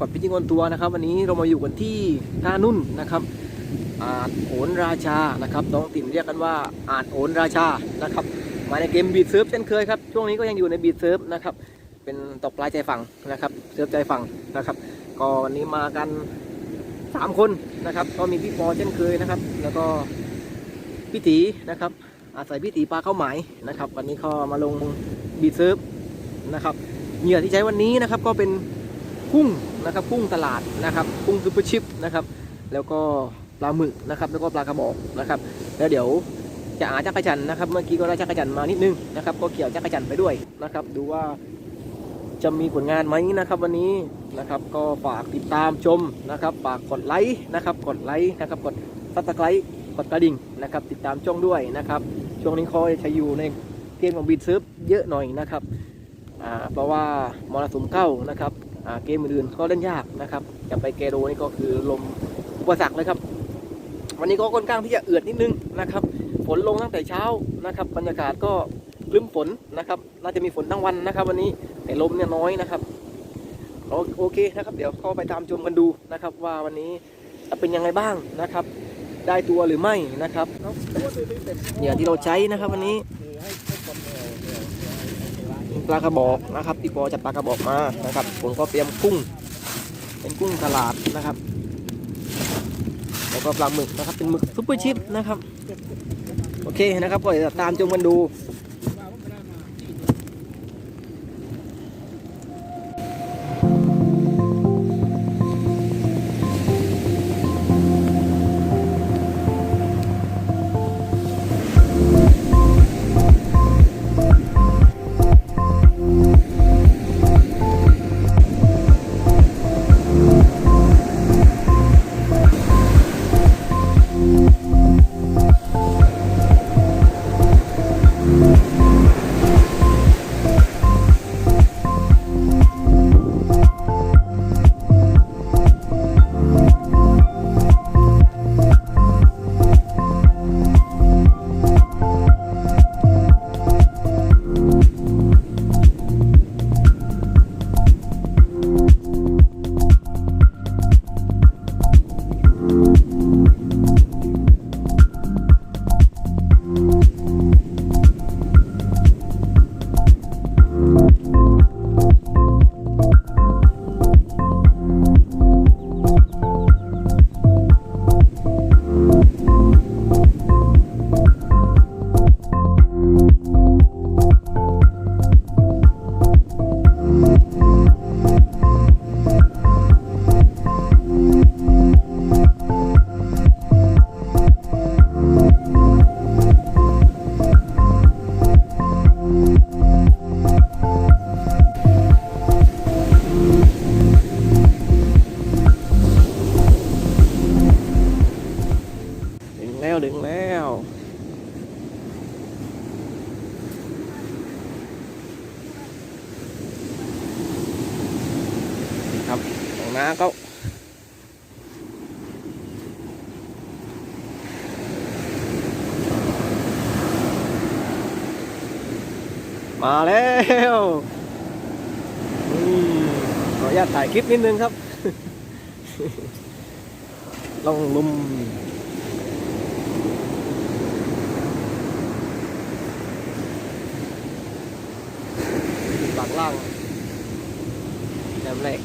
วับพบกับพิจิงอนตัวนะครับ วันนี้เรามาอยู่กันที่ท่านุ่นนะครับอาจโอนราชานะครับน้องติ๋มเรียกกันว่าอาจโอนราชานะครับมาในเกมบีดเซิร์ฟเช่นเคยครับช่วงนี้ก็ยังอยู่ในบีดเซิร์ฟนะครับเป็นตกปลายใจฝั่งนะครับเซิร์ฟใจฝั่งนะครับ ก็วันนี้มากันสามคนนะครับ ก็มีพี่ปอเช่นเคยนะครับ แล้วก็พี่ตีนะครับ อาศัยพี่ตีปลาเข้าหมายนะครับ วันนี้เขามาลงบีดเซิร์ฟนะครับเหยื่อที่ใช้วันนี้นะครับก็เป็นกุ้ง นะครับกุ้งตลาดนะครับกุ้งซุปเปอร์ชิปนะครับแล้วก็ปลาหมึกนะครับแล้วก็ปลากระบอกนะครับแล้วเดี๋ยวจะอาจักรจันนะครับ เมื่อกี้ก็ได้จักรจันมานิดนึงนะครับ ก็เกี่ยวจักรจันไปด้วยนะครับ ดูว่าจะมีผลงานไหมนะครับ วันนี้นะครับก็ฝากติดตามชมนะครับฝากกดไลค์นะครับกดไลค์นะครับกดซับสไครต์กดกระดิ่งนะครับติดตามช่องด้วยนะครับช่วงนี้คอยจะอยู่ในเกมของบีดซึฟเยอะหน่อยนะครับเพราะว่ามรสุมเข้านะครับ เกมอื่นๆก็เล่นยากนะครับจะไปเกโรนี่ก็คือลมอุปสรรคเลยครับ วันนี้ก็ค่อนข้างที่จะเอือดนิดนึงนะครับ ฝนลงตั้งแต่เช้านะครับ บรรยากาศก็คลึ้มฝนนะครับ น่าจะมีฝนทั้งวันนะครับ วันนี้แต่ลมเนี่ยน้อยนะครับโอโอเคนะครับ เดี๋ยวเข้าไปตามชมกันดูนะครับ ว่าวันนี้จะเป็นยังไงบ้างนะครับ ได้ตัวหรือไม่นะครับเหยื่อที่เราใช้นะครับวันนี้ ปลากระบอกนะครับพี่ปอจับปลากระบอกมานะครับ ผมก็เตรียมกุ้ง เป็นกุ้งตลาดนะครับ แล้วก็ปลาหมึกนะครับเป็นหมึกซุปเปอร์ชิปนะครับ โอเคนะครับก็จะตามชมกันดู แล้วขออนุญาตถ่ายคลิปนิดนึงครับ ลองลุมปากล่างแหลมเล็ก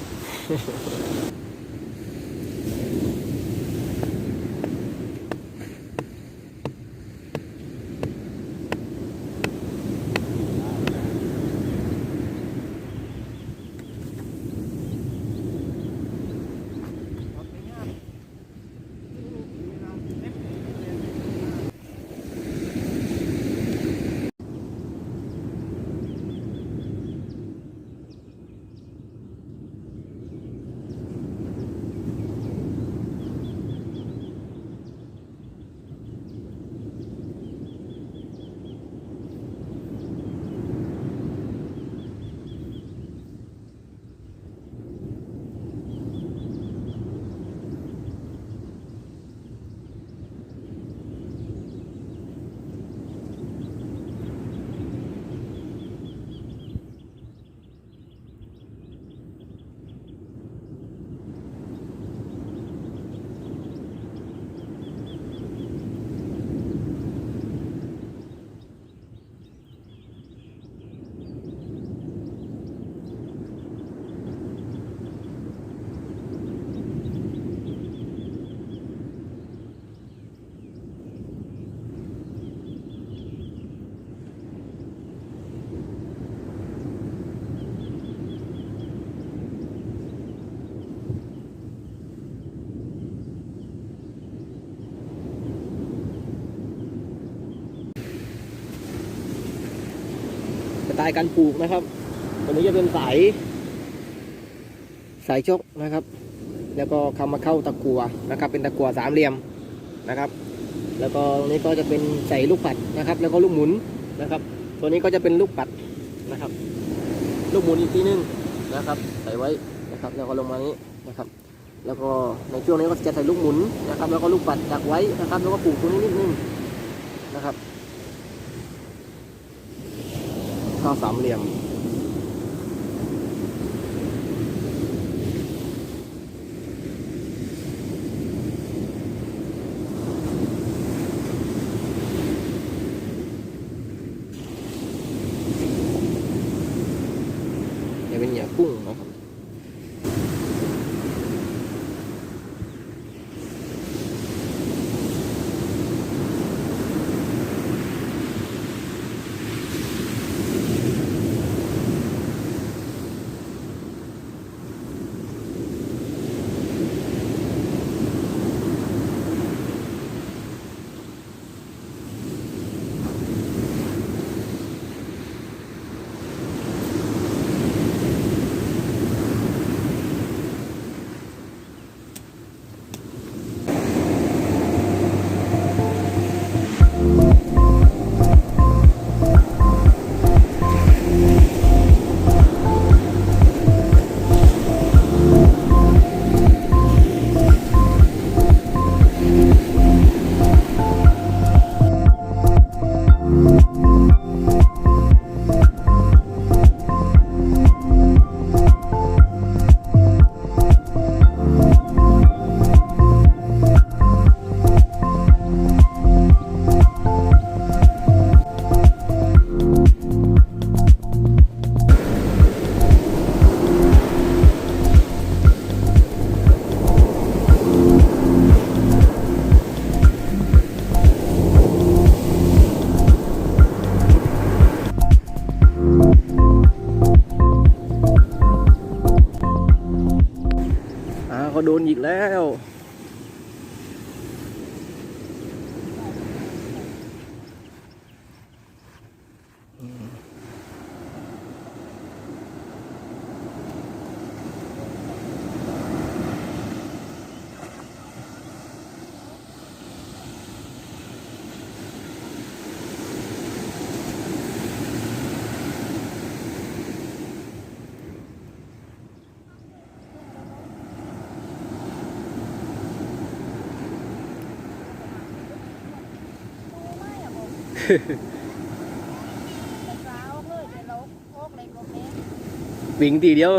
ไตล์การปลูกนะครับ ตัวนี้จะเป็นสายสายชกนะครับ แล้วก็เข้ามาเข้าตะกัวนะครับ เป็นตะกัวสามเหลี่ยมนะครับ แล้วก็ตรงนี้ก็จะเป็นใส่ลูกปัดนะครับ แล้วก็ลูกหมุนนะครับ ตัวนี้ก็จะเป็นลูกปัดนะครับ ลูกหมุนอีกทีนึงนะครับ ใส่ไว้นะครับ แล้วก็ลงมานี้นะครับ แล้วก็ในช่วงนี้ก็จะใส่ลูกหมุนนะครับ แล้วก็ลูกปัดดักไว้นะครับ แล้วก็ปลูกตรงนี้นิดนึงนะครับ ข้าวสามเหลี่ยม วิ่งทีเดียว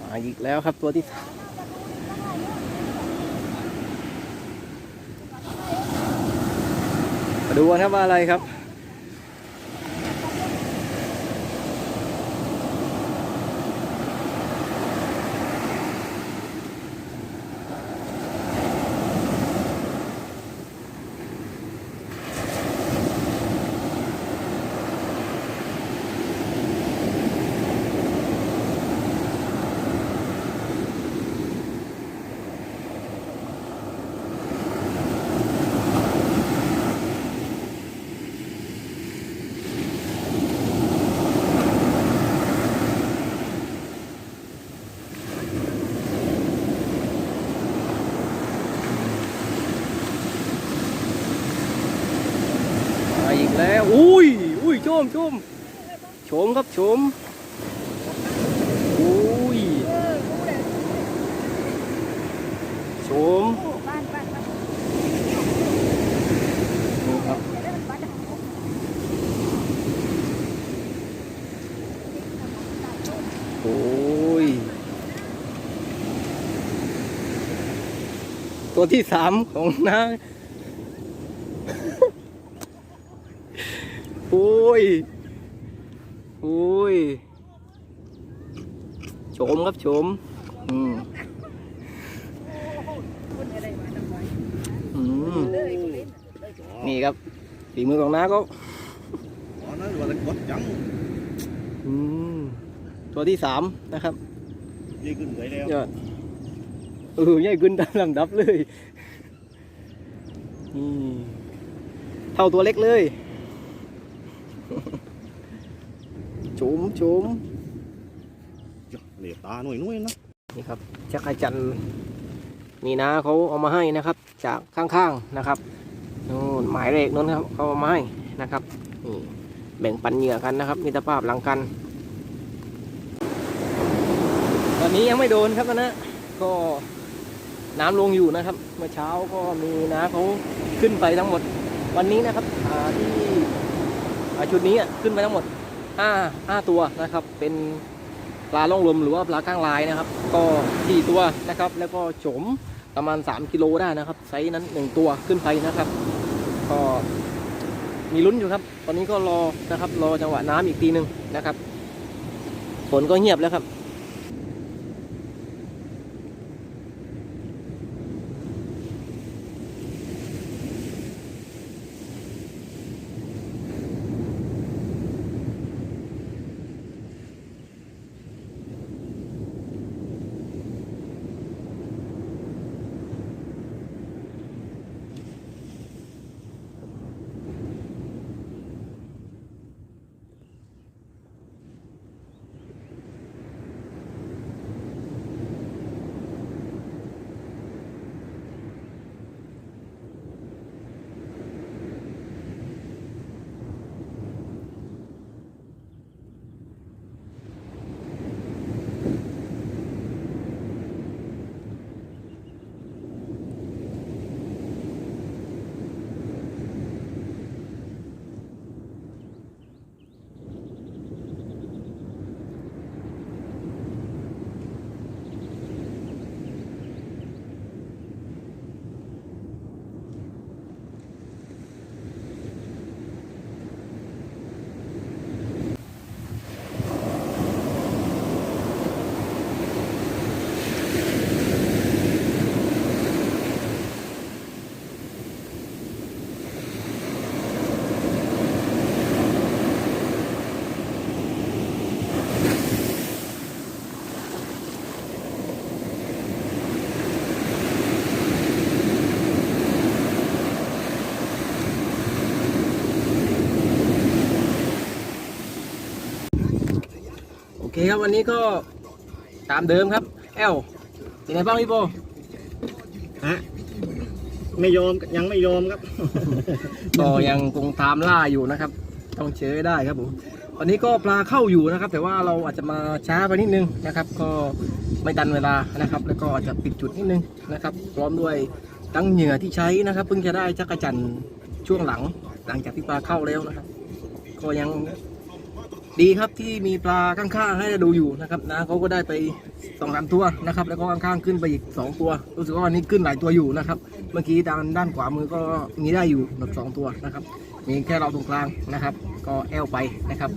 มาอีกแล้วครับตัวที่สามมาดูกันครับว่าอะไรครับ มาอีกแล้ว อุ้ย อุ้ยชมชมชมครับชมอุ้ยชมนี่ครับโอ้ยตัวที่สามของน้า โอ้ย โอ้ย โฉมครับโฉมอืมอืมนี่ครับฝีมือของน้าก็ Đó nó gọi là quất trắng อืมตัวที่สามนะครับ dây cưng gậy leo ยอดเออใหญ่ขึ้นตามลำดับเลยนี่เท่าตัวเล็กเลย จุ๋มจุ๋มเหลียตาหน่อยนุ่ยนะนี่ครับจักรจันทร์นี่นะเขาเอามาให้นะครับ จากข้างๆนะครับนู่นหมายเลขนู้นครับเขาเอามาให้นะครับนี่แบ่งปันเหยื่อกันนะครับมิตรภาพหลังกัน ตอนนี้ยังไม่โดนครับนะก็น้ำลงอยู่นะครับ เมื่อเช้าก็มีนะเขาขึ้นไปทั้งหมด วันนี้นะครับอ่าที่อ่าชุดนี้อะขึ้นไปทั้งหมด 5 5 ตัวนะครับ เป็นปลาล่องลมหรือว่าปลาก้างลายนะครับ ก็4ตัวนะครับ แล้วก็โฉมประมาณ 3 กิโลได้นะครับไซส์นั้น 1 ตัวขึ้นไปนะครับ ก็มีลุ้นอยู่ครับ ตอนนี้ก็รอนะครับ รอจังหวะน้ำอีกทีหนึ่งนะครับฝนก็เงียบแล้วครับ คครับวันนี้ก็ตามเดิมครับ แอลเป็นไงบ้างพี่โบฮะไม่ยอมยังไม่ยอมครับ ก็ยังคงตามล่าอยู่นะครับ ต้องเจอให้ได้ครับผมวันนี้ก็ปลาเข้าอยู่นะครับ แต่ว่าเราอาจจะมาช้าไปนิดนึงนะครับ ก็ไม่ตันเวลานะครับ แล้วก็อาจจะปิดจุดนิดนึงนะครับ พร้อมด้วยตั้งเหยื่อที่ใช้นะครับเพิ่งจะได้จักระจันทร์ช่วงหลัง หลังจากที่ปลาเข้าแล้วนะครับ ก็ยัง ดีครับที่มีปลาข้างๆให้เราดูอยู่นะครับนะเขาก็ได้ไปสองสามตัวนะครับ แล้วก็ข้างๆขึ้นไปอีกสองตัวรู้สึกว่าวันนี้ขึ้นหลายตัวอยู่นะครับ เมื่อกี้ด้านด้านขวามือก็มีได้อยู่แบบสองตัวนะครับ มีแค่เราตรงกลางนะครับ ก็แอลไปนะครับ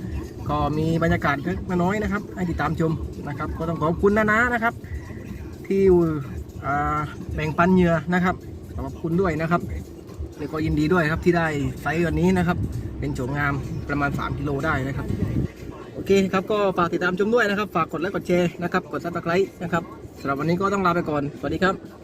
ก็มีบรรยากาศเล็กน้อยนะครับ ให้ติดตามชมนะครับ ก็ต้องขอบคุณนะนะนะครับ ที่อ่แบ่งปันเหยื่อนะครับขอบคุณด้วยนะครับแล้วก็ยินดีด้วยครับที่ได้ไซส์วันนี้นะครับ เป็นโฉมงามประมาณ 3 กิโลได้นะครับ โอเคครับก็ฝากติดตามชมด้วยนะครับ ฝากกดไลค์กดแชร์นะครับ กดซับสไครต์นะครับสำหรับวันนี้ก็ต้องลาไปก่อน สวัสดีครับ